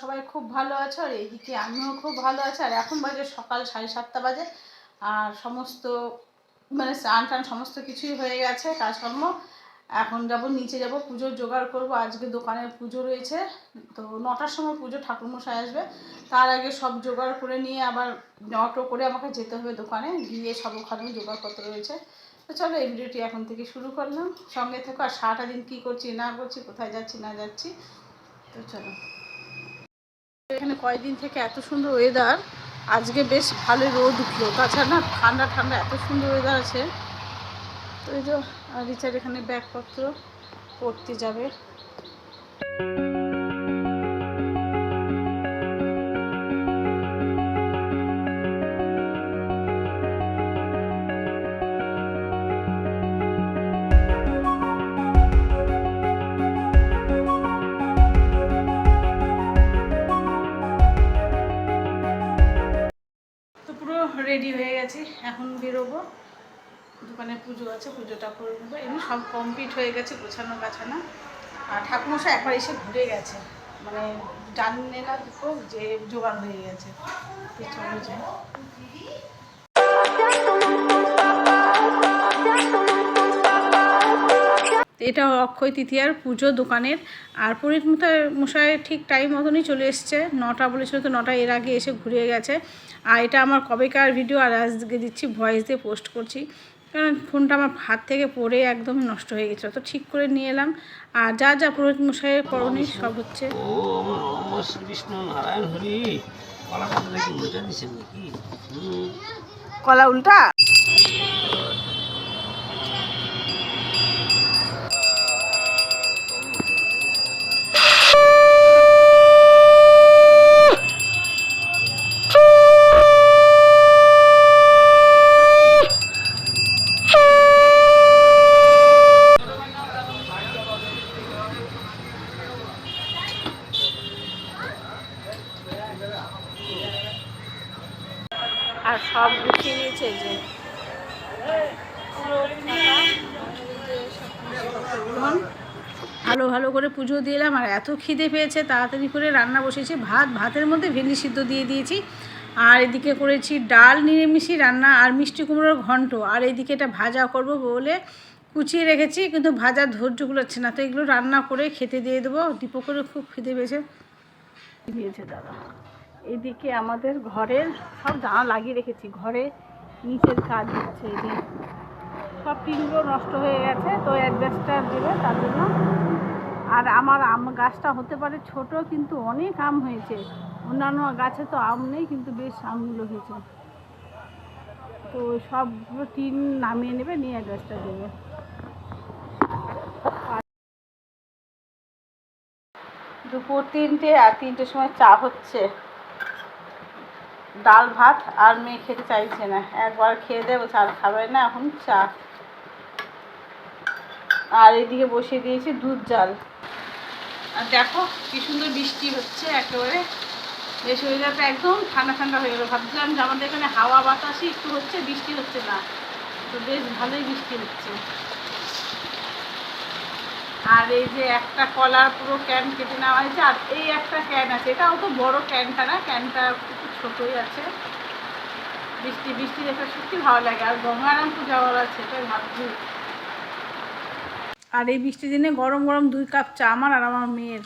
সবাই খুব ভালো আছো আর এইদিকে আমিও খুব ভালো আছি। আর এখন বাজে সকাল সাড়ে সাতটা বাজে। আর সমস্ত মানে স্নান টান সমস্ত কিছুই হয়ে গেছে, কাজকর্ম। এখন যাব, নিচে যাব, পুজোর জোগাড় করব। আজকে দোকানে পুজো রয়েছে। তো নটার সময় পুজো ঠাকুরমশাই আসবে। তার আগে সব জোগাড় করে নিয়ে আবার অটো করে আমাকে যেতে হবে দোকানে। গিয়ে সব ওখানে জোগাড়পত্র রয়েছে। তো চলো, এই ভিডিওটি এখন থেকে শুরু করলাম। সঙ্গে থেকো। আর সারাটা দিন কী করছি, না করছি, কোথায় যাচ্ছি, না যাচ্ছি। তো চলো। এখানে কয়েকদিন থেকে এত সুন্দর ওয়েদার আজকে বেশ ভালো রোদ উঠল। তাছাড়া না ঠান্ডা ঠান্ডা, এত সুন্দর ওয়েদার আছে। তো এই যে রিচার এখানে ব্যাগপত্র পড়তে যাবে। গেছি, এখন বেরোবো। দোকানে পুজো আছে, পুজোটা করে নেব। এমনি সব কমপ্লিট হয়ে গেছে, গোছানো গাছানো। আর ঠাকুমশা একবার এসে ঘুরে গেছে। মানে জানে না দুপুর যে জোগাড় হয়ে গেছে। চলে যাই। এটা অক্ষয় তৃতীয়ার পুজো দোকানের। আর পুরীত মশাই মশাই ঠিক টাইম মতনই চলে এসছে। নটা বলেছিল তো নটা এর আগে এসে ঘুরে গেছে। আর এটা আমার কবেকার ভিডিও আর আজকে দিচ্ছি ভয়েস দিয়ে পোস্ট করছি। কারণ ফোনটা আমার হাত থেকে পড়ে একদম নষ্ট হয়ে গেছিল। তো ঠিক করে নিয়ে এলাম। আর যা যা পুরোহিত মশাইয়ের করণীয় সব হচ্ছে। কলা নম আর সব গুছিয়ে নিয়েছে যে। ভালো ভালো করে পুজো দিলাম আর এত খিদে পেয়েছে তাড়াতাড়ি করে রান্না বসেছি ভাত ভাতের মধ্যে ভেন্ডি সিদ্ধ দিয়ে দিয়েছি। আর এদিকে করেছি ডাল নিরামিষি রান্না আর মিষ্টি কুমড়োর ঘন্ট। আর এদিকে এটা ভাজা করব বলে কুচিয়ে রেখেছি কিন্তু ভাজার ধৈর্য কুলাচ্ছে না তো এগুলো রান্না করে খেতে দিয়ে দেবো। ডিপো করে খুব খিদে পেয়েছে। দিয়েছে দাদা। এদিকে আমাদের ঘরের সব জানা লাগিয়ে রেখেছি। ঘরে নিচের কাজ হচ্ছে এদিকে সব টিনগুলো নষ্ট হয়ে গেছে, তো অ্যাডভেস্টার দেবে তার জন্য। আর আমার আম গাছটা হতে পারে ছোট, কিন্তু অনেক আম হয়েছে। অন্যান্য গাছে তো আম নেই, কিন্তু বেশ আমগুলো হয়েছে। তো সবগুলো টিন নামিয়ে নেবে, নিয়ে অ্যাডভেস্টার দেবে। দুপুর তিনটে, আর তিনটের সময় চা হচ্ছে। ডাল ভাত আর মেয়ে খেতে চাইছে না। একবার খেয়ে দেবো চা খাবে না এখন, চা। আর এদিকে বসিয়ে দিয়েছি দুধ, জাল। আর দেখো কি সুন্দর বৃষ্টি হচ্ছে একেবারে। বেশ ওয়েদারটা একদম ঠান্ডা ঠান্ডা হয়ে গেলো। ভাবছিলাম যে আমাদের এখানে হাওয়া বাতাসই একটু হচ্ছে, বৃষ্টি হচ্ছে না। তো বেশ ভালোই বৃষ্টি হচ্ছে। আর এই যে একটা কলার পুরো ক্যান কেটে নেওয়া হয়েছে আর এই একটা ক্যান আছে। এটা অত বড় ক্যানটা না ক্যানটা একটু ছোটোই আছে। বৃষ্টি বৃষ্টি দেখে সত্যি ভালো লাগে। আর গঙ্গারামপুর যাওয়ার আছে এটাই ভাবছি। আর এই বৃষ্টির দিনে গরম গরম দুই কাপ চা আমার আর আমার মেয়ের।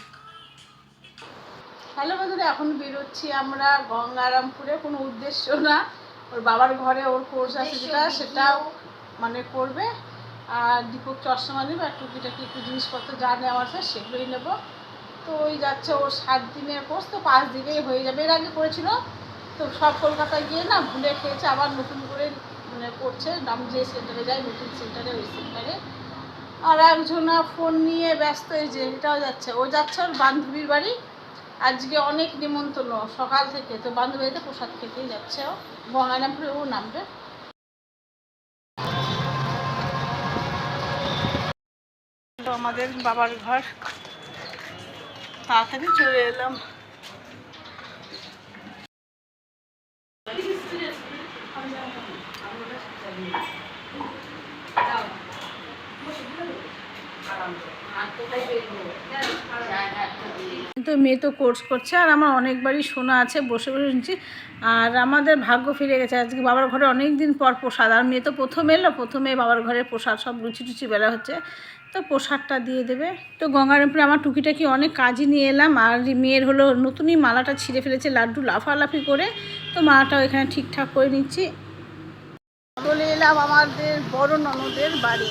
হ্যালো বন্ধুরা এখন বেরোচ্ছি আমরা গঙ্গারামপুরে। কোনো উদ্দেশ্য না। ওর বাবার ঘরে ওর কোর্স আছে যেটা সেটাও মানে করবে। আর দীপক চশমা নেবে আর টুকিটাকি একটু জিনিসপত্র যা নেওয়া আছে সেগুলোই নেব। তো ওই যাচ্ছে ওর সাত দিনের কোর্স, তো পাঁচ দিনেই হয়ে যাবে। এর আগে করেছিল, তো সব কলকাতায় গিয়ে না ভুলে খেয়েছে, আবার নতুন করে মানে করছে। নাম যে সেন্টারে যায়, নতুন সেন্টারে, ওই সেন্টারে। আর একজনা ফোন নিয়ে ব্যস্ত, এই যে এটাও যাচ্ছে। ও যাচ্ছে ওর বান্ধবীর বাড়ি। আজকে অনেক নিমন্ত্রণ সকাল থেকে। তো বান্ধবী বাড়িতে প্রসাদ খেতেই যাচ্ছে ও। গঙ্গারামপুরে ও নামবে। আমাদের বাবার ঘর। তাড়াতাড়ি চলে এলাম। মেয়ে তো কোর্স করছে আর আমার অনেকবারই শোনা আছে, বসে বসে শুনছি। আর আমাদের ভাগ্য ফিরে গেছে। আজকে বাবার ঘরে অনেক দিন পর প্রসাদ। আর মেয়ে তো প্রথম এলো, প্রথমে বাবার ঘরে প্রসাদ, সব লুচি টুচি বেলা হচ্ছে। তো প্রসাদটা দিয়ে দেবে। তো গঙ্গারামপুরে আমার টুকিটাকি অনেক কাজই নিয়ে এলাম। আর মেয়ের হলো, নতুনই মালাটা ছিঁড়ে ফেলেছে লাড্ডু লাফালাফি করে। তো মালাটাও এখানে ঠিকঠাক করে নিচ্ছি। চলে এলাম আমাদের বড় ননদের বাড়ি।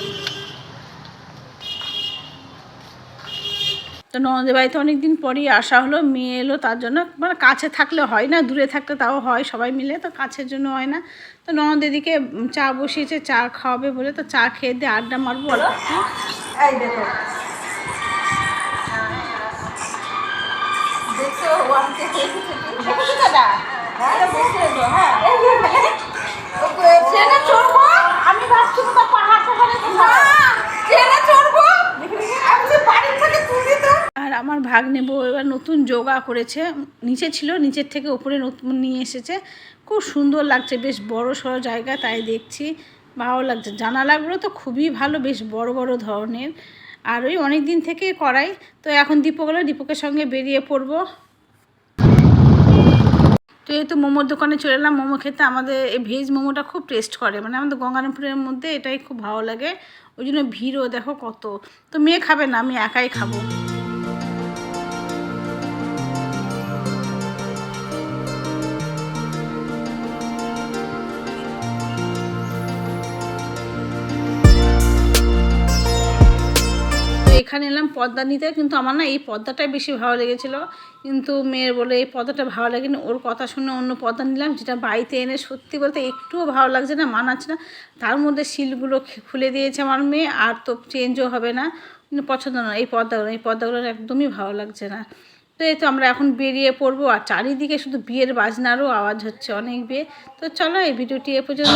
ননদের বাড়িতে অনেক দিন পরই আসা হলো, মেয়ে এলো তার জন্য। মানে কাছে থাকলে হয় না, দূরে থাকলে তাও হয়, সবাই মিলে তো কাছের জন্য হয় না। তো ননদ চা বসিয়েছে, চা খাওয়াবে বলে তো চা খেয়ে দিয়ে আড্ডা মারবো। বলো। দেখো দাদা হ্যাঁ বসে তো হ্যাঁ ট্রেনে চড়বো আমি ভাবছি তো পাহাড় পাহাড়ে ট্রেনে চড়বো আমি যে বাড়ি থেকে তুলি তো আর আমার ভাগ নেব, এবার নতুন যোগা করেছে, নিচে ছিল, নিচের থেকে উপরে নতুন নিয়ে এসেছে। খুব সুন্দর লাগছে, বেশ বড় সড়ো জায়গা, তাই দেখছি। ভালো লাগছে। জানালাগুলো তো খুবই ভালো, বেশ বড় বড় ধরনের। আর ওই অনেক দিন থেকে করাই, তো এখন দীপক হলো দীপকের সঙ্গে বেরিয়ে পড়ব। তো এই তো মোমোর দোকানে চলে এলাম। মোমো খেতে আমাদের এই ভেজ মোমোটা খুব টেস্ট করে। মানে আমাদের গঙ্গারামপুরের মধ্যে এটাই খুব ভালো লাগে। ওই জন্য ভিড়ও দেখো কত। তো মেয়ে খাবে না, আমি একাই খাব। এখানে এলাম পর্দা নিতে, কিন্তু আমার না এই পর্দাটাই বেশি ভালো লেগেছিলো। কিন্তু মেয়ের বলে এই পর্দাটা ভালো লাগেনি, ওর কথা শুনে অন্য পর্দা নিলাম, যেটা বাড়িতে এনে সত্যি বলতে একটুও ভালো লাগছে না, মানাচ্ছে না। তার মধ্যে শিলগুলো খুলে দিয়েছে আমার মেয়ে, আর তো চেঞ্জও হবে না। পছন্দ না, এই পর্দাগুলো এই পর্দাগুলো একদমই ভালো লাগছে না। তো এই তো আমরা এখন বেরিয়ে পড়ব, আর চারিদিকে শুধু বিয়ের বাজনারও আওয়াজ হচ্ছে অনেক বিয়ে। তো চলো এই ভিডিওটি এ পর্যন্ত